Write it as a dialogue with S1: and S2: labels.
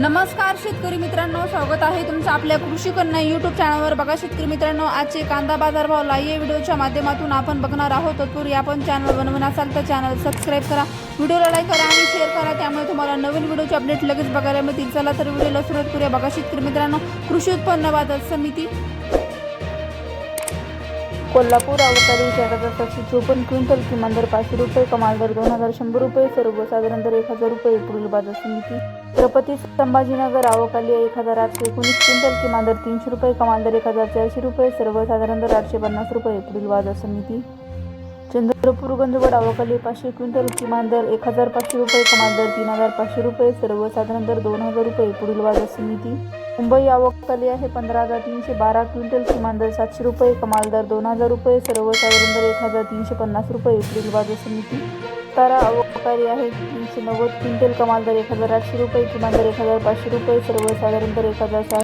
S1: नमस्कार शेतकरी मित्रांनो. स्वागत आहे तुमचं आपल्या कृषी कन्या युट्यूब चॅनलवर बघा शेतकरी मित्रांनो आजचे कांदा बाजार भाव लाईव्ह व्हिडिओच्या माध्यमातून आपण बघणार आहोत. तत्पूर्वी आपण चॅनल बनवून असाल तर चॅनल सबस्क्राईब करा. व्हिडिओला लाईक करा आणि शेअर करा. त्यामुळे तुम्हाला नवीन व्हिडिओचे अपडेट लगेच बघायला मिळतील. चला तर व्हिडिओला सुरुवात करूया. बघा शेतकरी मित्रांनो कृषी उत्पन्न बाजार समिती. कोल्हापूर अवकाळी चार हजार सातशे चोपन्न क्विंटल किमान दर पाचशे रुपये कमाल दर दोन हजार शंभर रुपये सर्वसाधारण दर एक हजार रुपये पुढील बाजार समिती. छत्रपती संभाजीनगर अवकाली एक हजार आठशे एकोणीस क्विंटल किमान दर तीनशे रुपये कमाल दर एक हजार चारशे रुपये सर्वसाधारण दर आठशे पन्नास रुपये पुढील बाजार समिती. चंद्रपूर गंजवड अवकाली पाचशे क्विंटल किमान दर एक हजार पाचशे रुपये कमाल दर तीन हजार पाचशे रुपये सर्वसाधारण दर दोन हजार रुपये पुढील बाजार समिती. मुंबई आवकली आहे. पंधरा हजार तीनशे बारा क्विंटल किमान दर सातशे रुपये कमाल दर दोन हजार रुपये सर्वसाधारण दर एक हजार तीनशे पन्नास रुपये एप्रिल बाजार समिती तारा आवकारी आहे. तीनशे नव्वद क्विंटल कमाल दर एक हजार आठशे रुपये किमान दर एक हजार पाचशे रुपये सर्वसाधारण दर एक हजार सहा